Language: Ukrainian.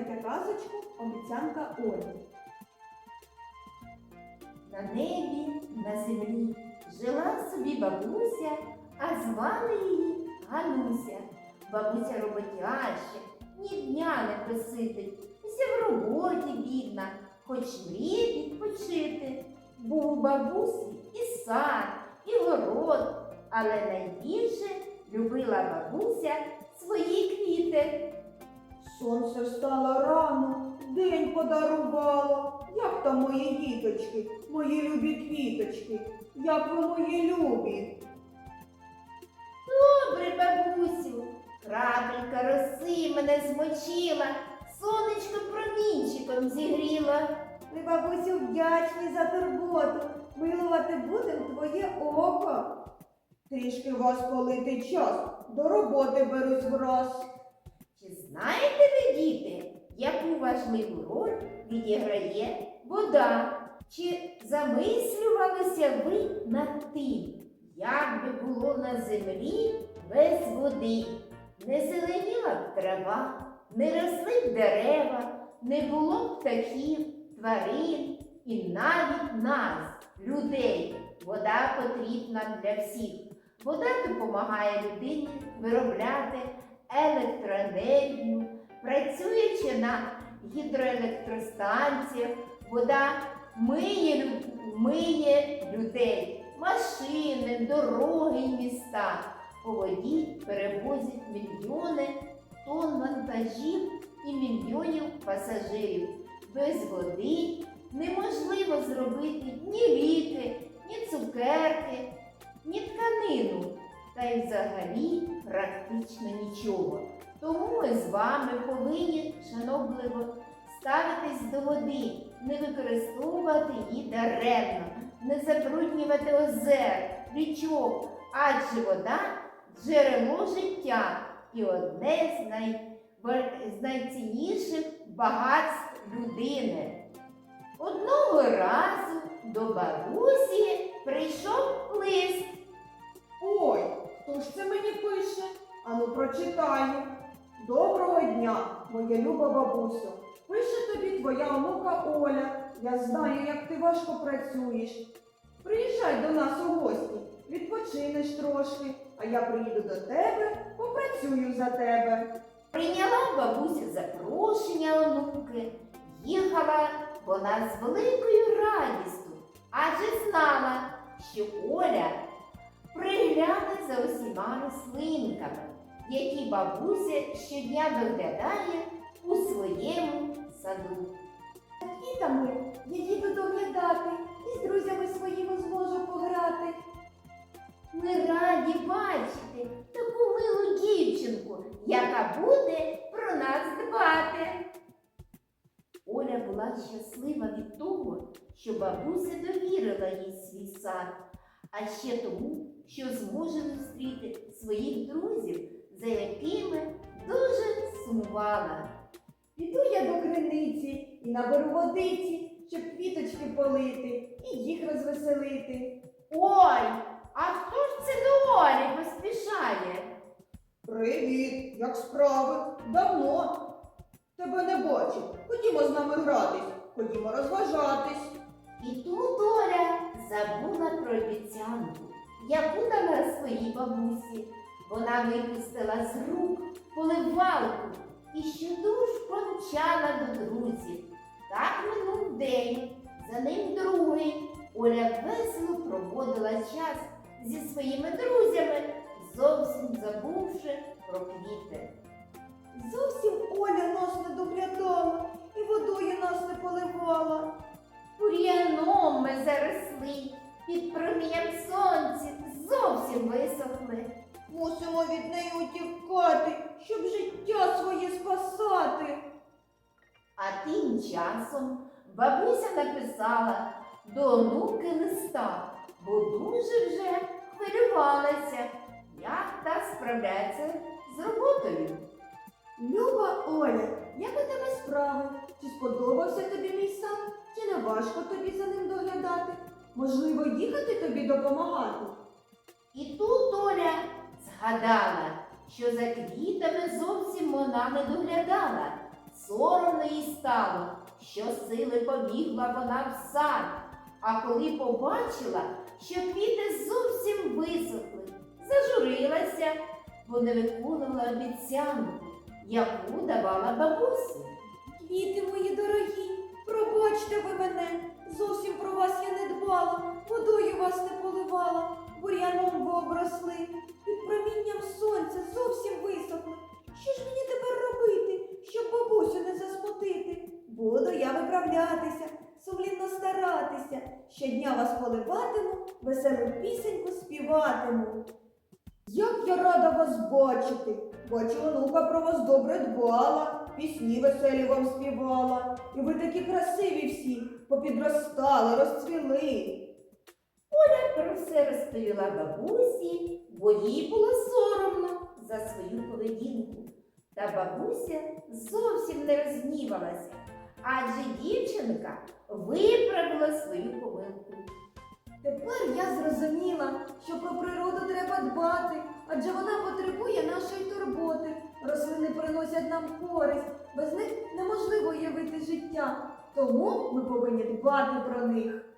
Послухайте казочку обіцянка Олі. На небі, на землі жила собі бабуся, а звали її Гануся. Бабуся роботяща, ні дня не приситить, вся в роботі бідна, хоч мріє відпочити. Був у бабусі і сад, і город, але найбільше любила бабуся свої квіти. Сонце встало рано, день подарувало. Як там мої діточки, мої любі квіточки, як ви мої любі? Добре, бабусю, крапелька роси мене змочила, сонечко промінчиком зігріла. Ми, бабусю, вдячні за турботу. Милувати будем твоє око. Трішки вас полити час, до роботи берусь враз. Знаєте ви, діти, яку важливу роль відіграє вода? Чи замислювалися ви над тим, як би було на землі без води? Не зеленіла б трава, не росли б дерева, не було б птахів, тварин і навіть нас, людей. Вода потрібна для всіх. Вода допомагає людині виробляти електроенергію, працюючи на гідроелектростанціях, вода миє, миє людей, машини, дороги і міста. По воді перевозять мільйони тонн вантажів і мільйонів пасажирів. Без води неможливо зробити ні ліки, ні цукерки, ні тканину та й взагалі практично нічого. Тому ми з вами повинні шанобливо ставитись до води, не використовувати її даремно, не забруднювати озер, річок, адже вода джерело життя і одне з, най... з найцінніших багатств людини. Одного разу до бабусі прийшов лист. Ой, хто ж це мені пише? Ану прочитаю. Доброго дня, моя люба бабусю. Пише тобі твоя онука Оля. Я знаю, як ти важко працюєш. Приїжджай до нас у гості, відпочинеш трошки, а я приїду до тебе, попрацюю за тебе. Прийняла бабуся запрошення онуки, їхала вона з великою радістю, адже знала, що Оля пригляне за усіма рослинками, які бабуся щодня доглядає у своєму саду. Квітами я їду доглядати і з друзями своїми зможу пограти. Ми раді бачити таку милу дівчинку, яка буде про нас дбати. Оля була щаслива від того, що бабуся довірила їй свій сад, а ще тому, що зможе зустріти своїх друзів, за якими дуже сумувала. Піду я до криниці і наберу водиці, щоб квіточки полити і їх розвеселити. Ой, а хто ж це до Олі поспішає? Привіт, як справи? Давно тебе не бачив. Ходімо з нами гратись, ходімо розважатись. І тут Оля забула про обіцянку, яку дала своїй бабусі. Вона випустила з рук поливалку і щодуж помчала до друзів. Так минув день, за ним другий. Оля весело проводила час зі своїми друзями, зовсім забувши про квіти. Зовсім Оля нас не доглядала і водою нас не поливала. Бур'яном ми заросли, зовсім висохли. Мусимо від неї утікати, щоб життя своє спасати. А тим часом бабуся написала до онуки листа, бо дуже вже хвилювалася, як та справляється з роботою. Люба Оля, як у тебе справи? Чи сподобався тобі мій сад? Чи не важко тобі за ним доглядати? Можливо, їхати тобі допомагати? І тут Оля згадала, що за квітами зовсім вона не доглядала. Соромно їй стало, що сили побігла вона в сад, а коли побачила, що квіти зовсім висохли, зажурилася, бо не виконувала обіцянку, яку давала бабусі. Квіти мої дорогі, пробачте ви мене, зовсім про вас я не дбала, обросли, під промінням сонця зовсім висохли. Що ж мені тепер робити, щоб бабусю не засмутити? Буду я виправлятися, сумлінно старатися, щодня вас поливатиму, веселу пісеньку співатиму. Як я рада вас бачити! Бачу, онука про вас добре дбала, пісні веселі вам співала. І ви такі красиві всі, попідростали, розцвіли. Про все розповіла бабусі, бо їй було соромно за свою поведінку. Та бабуся зовсім не розгнівалася, адже дівчинка виправила свою помилку. Тепер я зрозуміла, що про природу треба дбати, адже вона потребує нашої турботи. Рослини приносять нам користь, без них неможливо уявити життя. Тому ми повинні дбати про них.